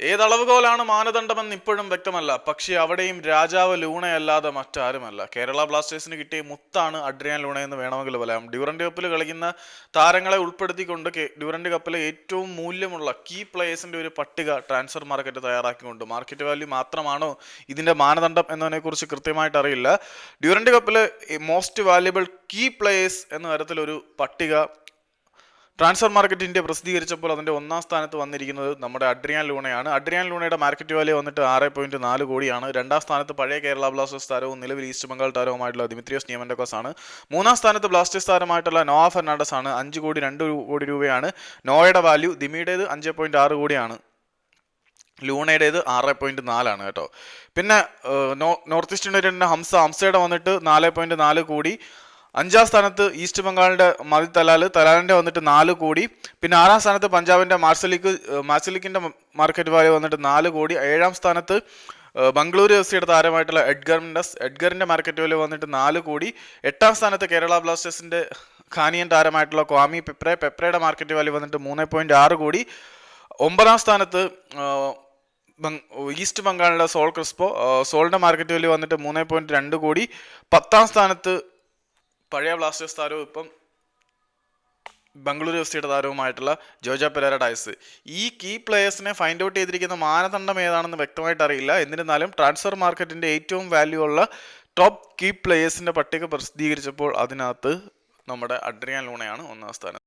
ഏതളവുകോലാണ് മാനദണ്ഡമെന്ന് ഇപ്പോഴും വ്യക്തമല്ല. പക്ഷേ അവിടെയും രാജാവ് ലൂണയല്ലാതെ മറ്റാരുമല്ല. കേരള ബ്ലാസ്റ്റേഴ്സിന് കിട്ടിയ മുത്താണ് അഡ്രിയാൻ ലൂണ എന്ന് വേണമെങ്കിൽ പറയാം. ഡ്യൂറന്റ് കപ്പിൽ കളിക്കുന്ന താരങ്ങളെ ഉൾപ്പെടുത്തിക്കൊണ്ട് ഡ്യൂറന്റ് കപ്പിലെ ഏറ്റവും മൂല്യമുള്ള കീ പ്ലേയേഴ്സിന്റെ ഒരു പട്ടിക ട്രാൻസ്ഫർ മാർക്കറ്റ് തയ്യാറാക്കിക്കൊണ്ട് മാർക്കറ്റ് വാല്യൂ മാത്രമാണോ ഇതിന്റെ മാനദണ്ഡം എന്നതിനെക്കുറിച്ച് കൃത്യമായിട്ട് അറിയില്ല. ഡ്യൂറന്റ് കപ്പിലെ മോസ്റ്റ് വാല്യുബിൾ കീ പ്ലേയേഴ്സ് എന്ന തരത്തിലൊരു പട്ടിക ട്രാൻസ്ഫർ മാർക്കറ്റ് ഇന്ത്യ പ്രസിദ്ധീകരിച്ചപ്പോൾ അതിന്റെ ഒന്നാം സ്ഥാനത്ത് വന്നിരിക്കുന്നത് നമ്മുടെ അഡ്രിയാൻ ലൂണയാണ്. അഡ്രിയാൻ ലൂണയുടെ മാർക്കറ്റ് വാല്യൂ വന്നിട്ട് ആറ് പോയിന്റ് നാല് കോടിയാണ്. രണ്ടാം സ്ഥാനത്ത് പഴയ കേരള ബ്ലാസ്റ്റേഴ്സ് താരവും നിലവിൽ ഈസ്റ്റ് ബംഗാൾ താരവുമായിട്ടുള്ള ദിമിത്രിയോസ് നിയമൻഡോക്കോസ് ആണ് മൂന്നാം സ്ഥാനത്ത് ബ്ലാസ്റ്റേഴ്സ് താരമായിട്ടുള്ള നോവ ഫെർണാണ്ടസ് ആണ് അഞ്ച് കോടി രണ്ട് കോടി രൂപയാണ്. നോയുടെ വാല്യൂ ദിമിയുടേത് അഞ്ച് പോയിന്റ് ആറ് കോടിയാണ്. ലൂണയുടേത് ആറ് പോയിന്റ് നാലാണ് കേട്ടോ. പിന്നെ നോർത്ത് ഈസ്റ്റ് യുണൈറ്റഡിന്റെ ഹംസ ഹംസയുടെ വന്നിട്ട് നാല് പോയിന്റ് നാല് കോടി. അഞ്ചാം സ്ഥാനത്ത് ഈസ്റ്റ് ബംഗാളിന്റെ മതി തലാൽ. തലാലിന്റെ വന്നിട്ട് നാല് കോടി. പിന്നെ ആറാം സ്ഥാനത്ത് പഞ്ചാബിന്റെ മാർസലിക്ക് മാർസലിക്കിന്റെ മാർക്കറ്റ് വാല്യൂ വന്നിട്ട് നാല് കോടി. ഏഴാം സ്ഥാനത്ത് ബംഗളൂരു എഫ് സിയുടെ താരമായിട്ടുള്ള എഡ്ഗറിന്റെ എഡ്ഗറിന്റെ മാർക്കറ്റ് വാല്യൂ വന്നിട്ട് നാല് കോടി. എട്ടാം സ്ഥാനത്ത് കേരള ബ്ലാസ്റ്റേഴ്സിന്റെ ഖാനിയൻ താരമായിട്ടുള്ള ക്വാമി പെപ്രെ പെപ്രയുടെ മാർക്കറ്റ് വാല്യൂ വന്നിട്ട് മൂന്ന് പോയിന്റ് ആറ് കോടി. ഒമ്പതാം സ്ഥാനത്ത് ഈസ്റ്റ് ബംഗാളിലെ സോൾ ക്രിസ്പോ സോളിന്റെ മാർക്കറ്റ് വാല്യൂ വന്നിട്ട് മൂന്ന് പോയിന്റ് രണ്ട് കോടി. പത്താം സ്ഥാനത്ത് പഴയ ബ്ലാസ്റ്റേഴ്സ് താരവും ഇപ്പം ബംഗളൂരു എഫ് സിയുടെ താരവുമായിട്ടുള്ള ജോജ പെരേര ഡയസ്. ഈ കീ പ്ലേയേഴ്സിനെ ഫൈൻഡ് ഔട്ട് ചെയ്തിരിക്കുന്ന മാനദണ്ഡം ഏതാണെന്ന് വ്യക്തമായിട്ട് അറിയില്ല. എന്നിരുന്നാലും ട്രാൻസ്ഫർ മാർക്കറ്റിന്റെ ഏറ്റവും വാല്യൂ ഉള്ള ടോപ്പ് കീ പ്ലേയേഴ്സിന്റെ പട്ടിക പ്രസിദ്ധീകരിച്ചപ്പോൾ അതിനകത്ത് നമ്മുടെ അഡ്രിയാൻ ലൂണയാണ് ഒന്നാം സ്ഥാനം.